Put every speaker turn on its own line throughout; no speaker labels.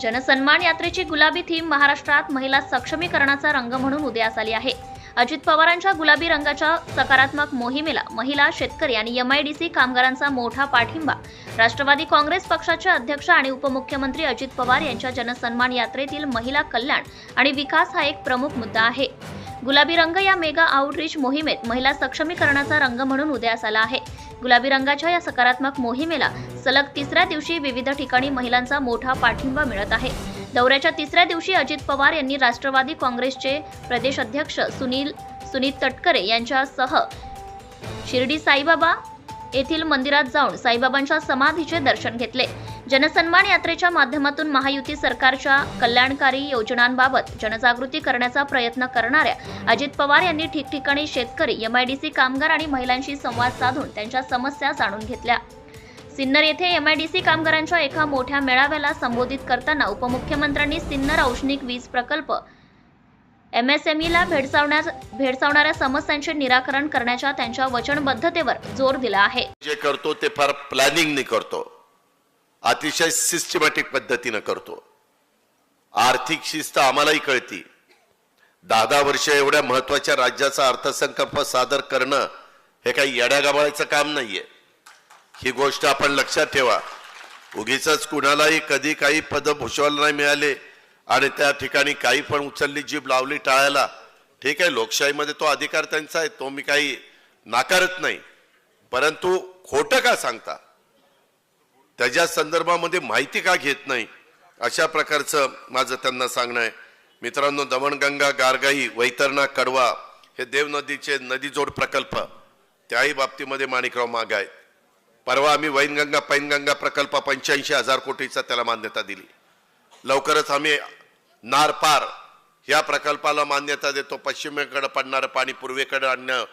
जनसन्मान यात्रेची गुलाबी थीम महाराष्ट्रात महिला सक्षमीकरणाचा रंग म्हणून उदयास आली आहे. अजित पवारांच्या गुलाबी रंगाच्या सकारात्मक मोहिमेला महिला शेतकरी आणि एमआयडीसी कामगारांचा मोठा पाठिंबा. राष्ट्रवादी काँग्रेस पक्षाचे अध्यक्ष आणि उपमुख्यमंत्री अजित पवार यांच्या जनसन्मान यात्रेतील महिला कल्याण आणि विकास हा एक प्रमुख मुद्दा आहे. गुलाबी रंग या मेगा आउटरीच मोहिमेत महिला सक्षमीकरणाचा रंग म्हणून उदयास आला आहे. गुलाबी रंगाच्या या सकारात्मक मोहिमेला सलग तिसऱ्या दिवशी विविध ठिकाणी महिलांचा मोठा पाठिंबा मिळत आहे. दौऱ्याच्या तिसऱ्या दिवशी अजित पवार यांनी राष्ट्रवादी काँग्रेसचे प्रदेश अध्यक्ष सुनील सुनील तटकरे यांच्यासह शिर्डी साईबाबा येथील मंदिरात जाऊन साईबाबांच्या समाधीचे दर्शन घेतले. जनसन्मान यात्रेच्या माध्यमातून महायुती सरकारच्या कल्याणकारी योजनांबाबत जनजागृती करण्याचा प्रयत्न करणाऱ्या अजित पवार यांनी ठिकठिकाणी शेतकरी एमआयडीसी कामगार आणि महिलांशी संवाद साधून त्यांच्या समस्या जाणून घेतल्या. सिन्नर येथे एमआयडीसी कामगारांच्या एका मोठ्या मेळाव्याला संबोधित करताना उपमुख्यमंत्र्यांनी सिन्नर औष्णिक वीज प्रकल्प एमएसएमईला भेडसावण्या भेडसावणाऱ्या समस्यांचे निराकरण करण्याच्या त्यांच्या वचनबद्धतेवर जोर दिला आहे.
जे करतो ते फार प्लॅनिंगने करतो. अतिशय सिस्टमॅटिक पद्धतीनं करतो. आर्थिक शिस्त आम्हालाही कळती. दहा दहा वर्ष एवढ्या महत्त्वाच्या राज्याचा अर्थसंकल्प सादर करणं हे काही येड्यागाबाळाचं काम नाहीये. ही गोष्ट आपण लक्षात ठेवा. उगीच कुणालाही कधी काही पद भूषवायला नाही मिळाले आणि त्या ठिकाणी काही पण उचलली जीभ लावली टाळायला ठीक आहे लोकशाहीमध्ये तो अधिकार त्यांचा आहे तो मी काही नाकारत नाही. परंतु खोटं का सांगता? त्याच्या संदर्भामध्ये माहिती का घेत नाही? अशा प्रकारचं माझं त्यांना सांगणं आहे. मित्रांनो दमणगंगा गारगाई वैतरणा कडवा हे देवनदीचे नदीजोड प्रकल्प. त्याही बाबतीमध्ये माणिकराव माग आहेत. परवा आम्ही वैनगंगा पैनगंगा प्रकल्प पंच्याऐंशी हजार कोटीचा त्याला मान्यता दिली. लवकरच आम्ही नारपार या प्रकल्पाला मान्यता देतो. पश्चिमेकडे पडणारं पाणी पूर्वेकडे आणणं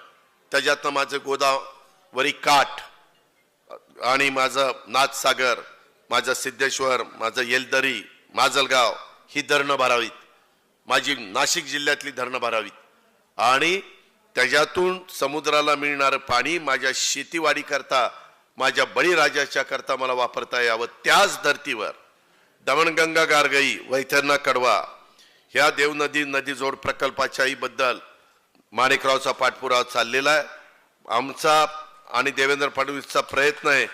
त्याच्यातनं माझं गोदावरी काठ आणि माझं नाथसागर माझं सिद्धेश्वर माझं येलदरी माजलगाव ही धरणं भरावीत. माझी नाशिक जिल्ह्यातली धरणं भरावीत. आणि त्याच्यातून समुद्राला मिळणारं पाणी माझ्या शेतीवाडी करता माझ्या बळीराजाच्या करता मला वापरता यावं त्याच धर्तीवर. दमणगंगा गारगई वैतरणा कडवा ह्या देवनदी नदीजोड प्रकल्पाच्याही बद्दल माणिकरावचा पाठपुरावा चाललेला आहे. आमचा आणि देवेंद्र फडणवीसचा प्रयत्न आहे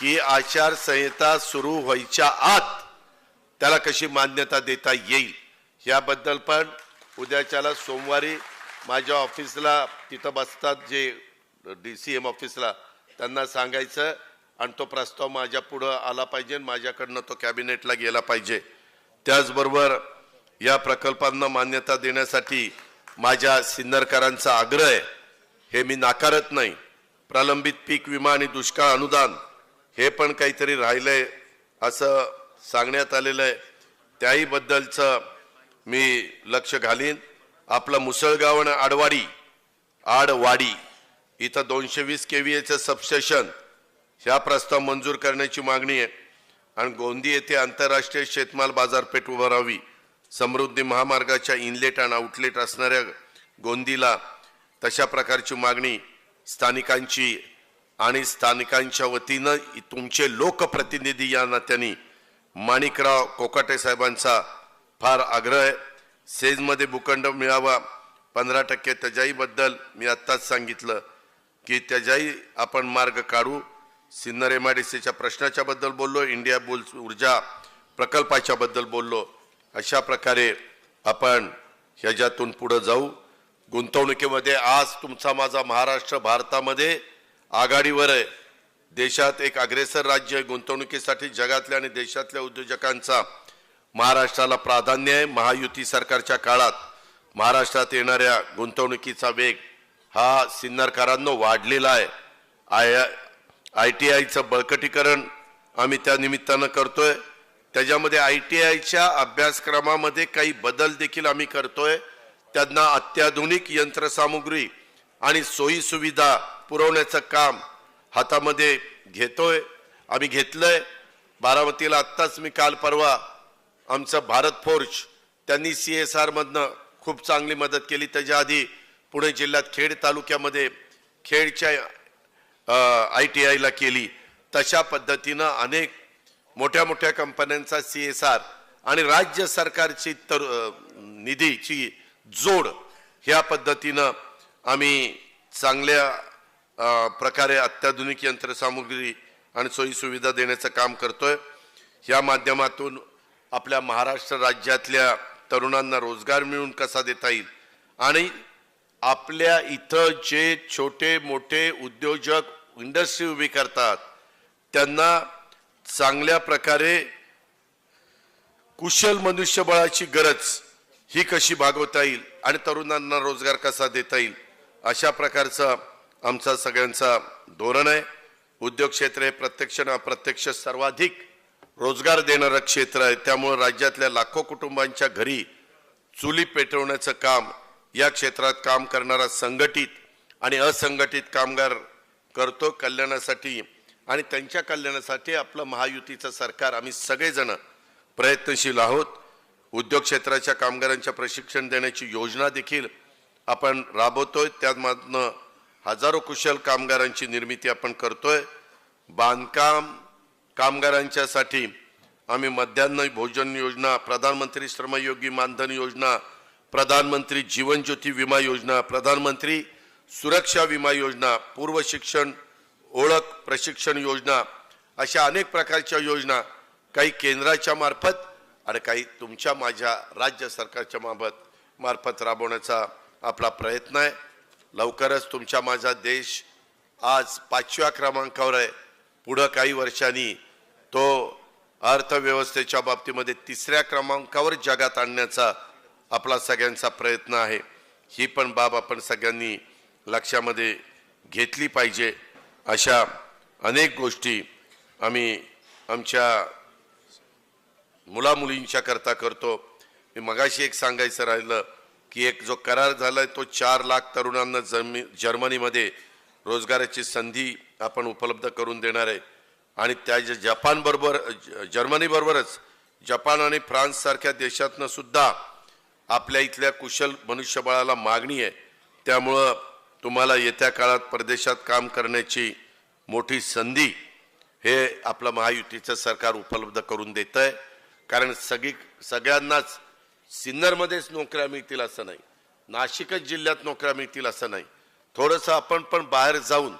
की आचारसंहिता सुरू व्हायच्या आत त्याला कशी मान्यता देता येईल? याबद्दल पण उद्याच्याला सोमवारी माझ्या ऑफिसला तिथं बसतात जे डी सी एम ऑफिसला त्यांना सांगायचं आणि तो प्रस्ताव माझ्या पुढं आला पाहिजे माझ्याकडनं तो कॅबिनेटला गेला पाहिजे. त्याचबरोबर या प्रकल्पांना मान्यता देण्यासाठी माझ्या सिन्नरकरांचा आग्रह आहे. हे मी नाकारत नाही. प्रलंबित पीक विमा आणि दुष्काळ अनुदान हे पण काहीतरी राहिलंय असं सांगण्यात आलेलं आहे. त्याही बद्दलचं मी लक्ष घालीन. आपलं मुसळगाव आणि आडवाडी आडवाडी इथं दोनशे वीस के व्ही एचं सबस्टेशन ह्या प्रस्ताव मंजूर करण्याची मागणी आहे. आणि गोंदी येथे आंतरराष्ट्रीय शेतमाल बाजारपेठ उभारावी समृद्धी महामार्गाच्या इनलेट आणि आउटलेट असणाऱ्या गोंदीला तशा प्रकारची मागणी स्थानिकांची आणि स्थानिकांच्या वतीनं तुमचे लोकप्रतिनिधी या नात्याने माणिकराव कोकाटे साहेबांचा फार आग्रह आहे. सेजमध्ये भूखंड मिळावा पंधरा टक्के त्याच्याहीबद्दल मी आत्ताच सांगितलं की त्याच्याही आपण मार्ग काढू. सिन्नर एम आय डी सीच्या प्रश्नाच्याबद्दल बोललो इंडिया बुल्स ऊर्जा प्रकल्पाच्याबद्दल बोललो. अशा प्रकारे आपण ह्याच्यातून पुढं जाऊ. गुंतवणुकीमध्ये आज तुमचा माझा महाराष्ट्र भारतामध्ये आघाडीवर आहे. देशात एक अग्रेसर राज्य आहे गुंतवणुकीसाठी जगातल्या आणि देशातल्या उद्योजकांचा महाराष्ट्राला प्राधान्य आहे. महायुती सरकारच्या काळात महाराष्ट्रात येणाऱ्या गुंतवणुकीचा वेग हा सिन्नरकारांनो वाढलेला आहे. आय आय टी आयचं बळकटीकरण आम्ही त्या निमित्तानं करतोय. त्याच्यामध्ये आय टी आयच्या अभ्यासक्रमामध्ये काही बदल देखील आम्ही करतोय. त्यांना अत्याधुनिक यंत्रसामुग्री आणि सोयीसुविधा पुरवण्याचं काम हातामध्ये घेतोय. आम्ही घेतलंय. बारामतीला आत्ताच मी काल परवा आमचं भारत फोर्ज त्यांनी सी एस आरमधनं खूप चांगली मदत केली. त्याच्या आधी पुणे जिल्ह्यात खेड तालुक्यामध्ये खेडच्या आय टी आयला केली. तशा पद्धतीनं अनेक मोठ्या मोठ्या कंपन्यांचा सी एस आर आणि राज्य सरकारची तर निधीची जोड. ह्या पद्धतीनं आम्ही चांगल्या प्रकारे अत्याधुनिक यंत्रसामुग्री आणि सोयीसुविधा देण्याचं काम करतोय. या माध्यमातून आपल्या महाराष्ट्र राज्यातल्या तरुणांना रोजगार मिळून कसा देता येईल आणि आपल्या इथं जे छोटे मोठे उद्योजक इंडस्ट्री उभी करतात त्यांना चांगल्या प्रकारे कुशल मनुष्यबळाची गरज ही कशी भागवता येईल आणि तरुणांना रोजगार कसा देता येईल अशा प्रकारचा आमचा सगळ्यांचा धोरण आहे. उद्योग क्षेत्र हे प्रत्यक्ष आणि अप्रत्यक्ष सर्वाधिक रोजगार देणारं क्षेत्र आहे. त्यामुळे राज्यातल्या लाखो कुटुंबांच्या घरी चुली पेटवण्याचं काम या क्षेत्रात काम करणारा संघटित आणि असंघटित कामगार करतो कल्याणासाठी आणि त्यांच्या कल्याणासाठी आपलं महायुतीचं सरकार. आम्ही सगळेजण प्रयत्नशील आहोत. उद्योग क्षेत्राच्या कामगारांच्या प्रशिक्षण देण्याची योजना देखील आपण राबवतोय. त्यामधनं हजारो कुशल कामगारांची निर्मिती आपण करतोय. बांधकाम कामगारांच्यासाठी आम्ही मध्यान्ह भोजन योजना प्रधानमंत्री श्रमयोगी मानधन योजना प्रधानमंत्री जीवन ज्योती विमा योजना प्रधानमंत्री सुरक्षा विमा योजना पूर्व शिक्षण ओळख प्रशिक्षण योजना अशा अनेक प्रकारच्या योजना काही केंद्राच्या मार्फत आणि काही तुमच्या माझ्या राज्य सरकारच्या मार्फत मार्फत राबवण्याचा आपला प्रयत्न आहे. लवकरच तुमच्या माझा देश आज पाचव्या क्रमांकावर आहे. पुढं काही वर्षांनी तो अर्थव्यवस्थेच्या बाबतीमध्ये तिसऱ्या क्रमांकावर जगात आणण्याचा आपला सगळ्यांचा प्रयत्न आहे. ही पण बाब आपण सगळ्यांनी लक्षामध्ये घेतली पाहिजे. अशा अनेक गोष्टी आम्ही आमच्या मुलामुलींच्या करता करतो. मी मगाशी एक सांगायचं राहिलं की एक जो करार झालाय तो चार लाख तरुणांना जर्मी जर्मनीमध्ये रोजगाराची संधी आपण उपलब्ध करून देणार आहे. आणि त्या जपानबरोबर जर्मनीबरोबरच जपान आणि फ्रान्स सारख्या देशातनं सुद्धा आपल्या इथल्या कुशल मनुष्यबळाला मागणी आहे. त्यामुळं तुम्हाला येत्या काळात परदेशात काम करण्याची मोठी संधी हे आपलं महायुतीचं सरकार उपलब्ध करून देत आहे कारण सगळी सगळ्यांनाच सिन्नरमध्येच नोकऱ्या मिळतील असं नाही. नाशिकच जिल्ह्यात नोकऱ्या मिळतील असं नाही. थोडंसं आपण पण बाहेर जाऊन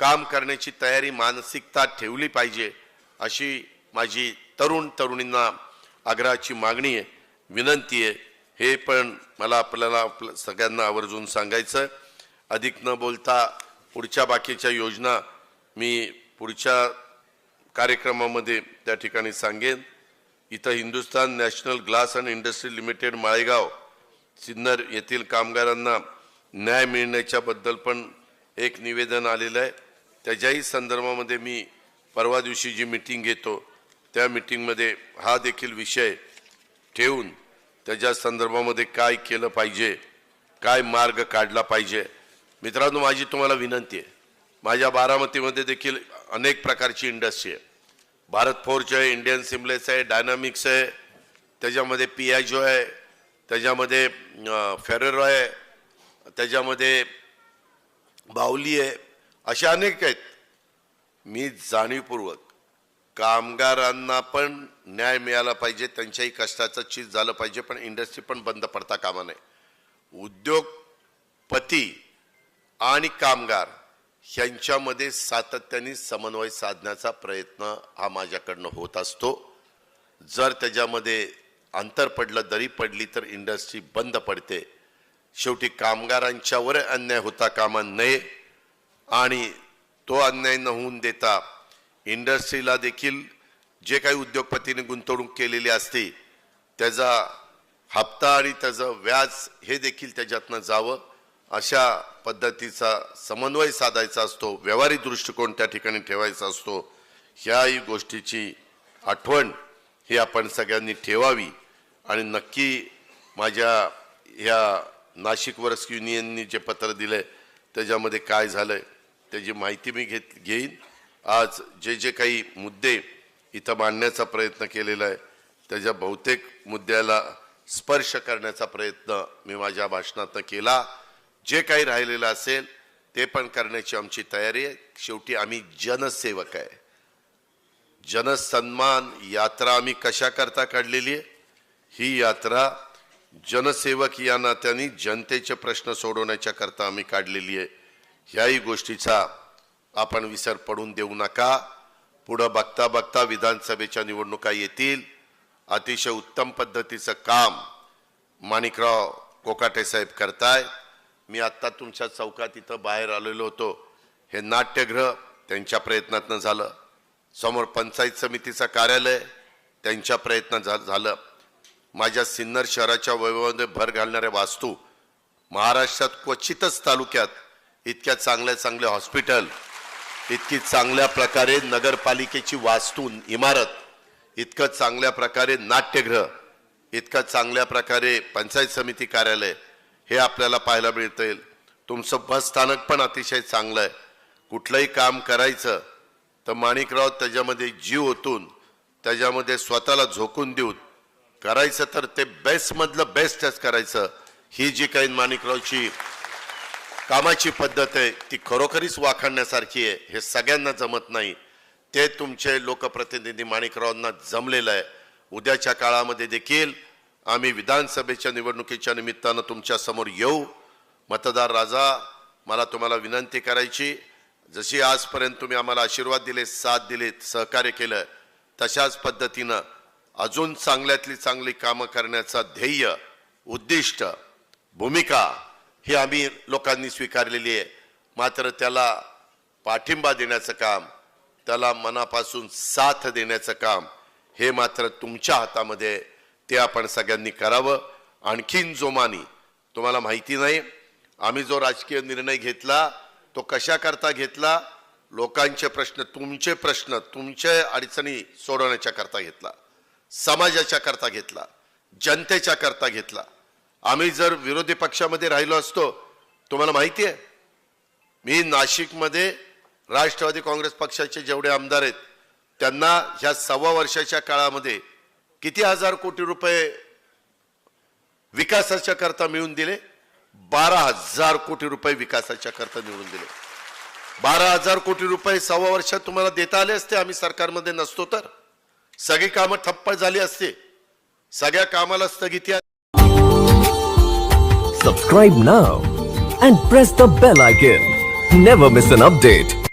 काम करण्याची तयारी मानसिकता ठेवली पाहिजे अशी माझी तरुण तरुणींना आग्रहाची मागणी आहे विनंती आहे. हे पण मला आपल्याला सगळ्यांना आवर्जून सांगायचं अधिक न बोलता पुढच्या बाकीच्या योजना मी पुढच्या कार्यक्रमामध्ये त्या ठिकाणी सांगेन. इथं Hindustan National Glass and Industry Limited Malegaon Sinnar येथील कामगारांना न्याय मिळण्याच्या बद्दल पण एक निवेदन आलेलं आहे. त्याच्याही संदर्भामध्ये मी परवा दिवशी जी मिटिंग घेतो त्या मिटिंगमध्ये हा देखील विषय ठेवून त्याच्या संदर्भामध्ये काय केलं पाहिजे काय मार्ग काढला पाहिजे. मित्रांनो माझी तुम्हाला विनंती आहे. माझ्या बारामतीमध्ये देखील अनेक प्रकारची इंडस्ट्री आहे. भारत फोर्ज आहे इंडियन सिमलेस आहे डायनामिक्स आहे त्याच्यामध्ये पी आय जो आहे त्याच्यामध्ये फेरेरो आहे त्याच्यामध्ये बाहुली आहे अशा अनेक आहेत. मी जाणीवपूर्वक कामगारांना पण न्याय मिळाला पाहिजे त्यांच्याही कष्टाचं चीज झालं पाहिजे पण इंडस्ट्री पण बंद पडता कामा नये. उद्योगपती आणि कामगार ह्यांच्यामध्ये सातत्याने समन्वय साधण्याचा प्रयत्न हा माझ्याकडनं होत असतो. जर त्याच्यामध्ये अंतर पडलं दरी पडली तर इंडस्ट्री बंद पडते. शेवटी कामगारांच्यावर अन्याय होता कामा नये. आणि तो अन्याय न होऊन देता इंडस्ट्रीला देखील जे काही उद्योगपतीने गुंतवणूक केलेली असते त्याचा हप्ता आणि त्याचं व्याज हे देखील त्याच्यातनं जावं. अशा पद्धतीचा समन्वय साधायचा असतो व्यवहारिक दृष्टिकोन त्या ठिकाणी ठेवायचा असतो. ह्याही गोष्टीची आठवण ही आपण सगळ्यांनी ठेवावी. आणि नक्की माझ्या ह्या नाशिक वर्स युनियननी जे पत्र दिलंय त्याच्यामध्ये काय झालंय त्याची माहिती मी घेत घेईन. आज जे जे काही मुद्दे इथं मांडण्याचा प्रयत्न केलेला आहे त्याच्या बहुतेक मुद्द्याला स्पर्श करण्याचा प्रयत्न मी माझ्या भाषणातनं केला. जे काही राहिलेलं असेल ते पण करण्याची आमची तयारी आहे. शेवटी आम्ही जनसेवक आहे. जनसन्मान यात्रा आम्ही कशाकरता काढलेली आहे? ही यात्रा जनसेवक या नात्याने जनतेचे प्रश्न सोडवण्याच्या करता आम्ही काढलेली आहे. ह्याही गोष्टीचा आपण विसर पडून देऊ नका. पुढं बघता बघता विधानसभेच्या निवडणुका येतील. अतिशय उत्तम पद्धतीचं काम माणिकराव कोकाटे साहेब करताय मी आत्ता तुमच्या चौकात इथं बाहेर आलेलो होतो. हे नाट्यगृह त्यांच्या प्रयत्नातनं झालं. समोर पंचायत समितीचं कार्यालय त्यांच्या प्रयत्न झा- झालं. माझ्या सिन्नर शहराच्या वैभवामध्ये भर घालणाऱ्या वास्तू महाराष्ट्रात क्वचितच तालुक्यात इतक्या चांगल्या चांगल्या हॉस्पिटल इतकी चांगल्या प्रकारे नगरपालिकेची वास्तू इमारत इतकं चांगल्या प्रकारे नाट्यगृह इतकं चांगल्या प्रकारे पंचायत समिती कार्यालय हे आपल्याला पाहायला मिळतील तुमचं बस स्थानक पण अतिशय चांगलं आहे. कुठलंही काम करायचं तर माणिकराव त्याच्यामध्ये जीव ओतून त्याच्यामध्ये स्वतःला झोकून देऊन करायचं तर ते बेस्टमधलं बेस्टच करायचं. ही जी काही माणिकरावची कामाची पद्धत आहे ती खरोखरीच वाखाणण्यासारखी आहे. हे सगळ्यांना जमत नाही. ते तुमचे लोकप्रतिनिधी माणिकरावांना जमलेलं आहे. उद्याच्या काळामध्ये देखील आम्ही विधानसभेच्या निवडणुकीच्या निमित्तानं तुमच्यासमोर येऊ. मतदार राजा मला तुम्हाला विनंती करायची. जशी आजपर्यंत तुम्ही आम्हाला आशीर्वाद दिले साथ दिलेत सहकार्य केलं तशाच पद्धतीनं अजून चांगल्यातली चांगली कामं करण्याचा ध्येय उद्दिष्ट भूमिका ही आम्ही लोकांनी स्वीकारलेली आहे. मात्र त्याला पाठिंबा देण्याचं काम त्याला मनापासून साथ देण्याचं काम हे मात्र तुमच्या हातामध्ये ते आपण सगळ्यांनी करावं. आणखीन जोमानी तुम्हाला माहिती नाही आम्ही जो राजकीय निर्णय घेतला तो कशा करता घेतला लोकांचे प्रश्न तुमचे प्रश्न तुमच्या अडचणी सोडवण्याच्या करता घेतला समाजाच्या करता घेतला जनतेच्या करता घेतला. आम्ही जर विरोधी पक्षामध्ये राहिलो असतो तुम्हाला माहिती आहे मी नाशिकमध्ये राष्ट्रवादी काँग्रेस पक्षाचे जेवढे आमदार आहेत त्यांना ह्या सव्वा वर्षाच्या काळामध्ये किती हजार कोटी रुपये विकासाच्या करता मिळून दिले? बारा हजार कोटी रुपये विकासाच्या करता मिळून दिले. बारा हजार कोटी रुपये सव्वा वर्षात तुम्हाला देता आले असते आम्ही सरकारमध्ये नसतो तर. सगळी कामं ठप्प झाली असते. सगळ्या कामाला स्थगिती
subscribe now and press the bell icon never miss an update.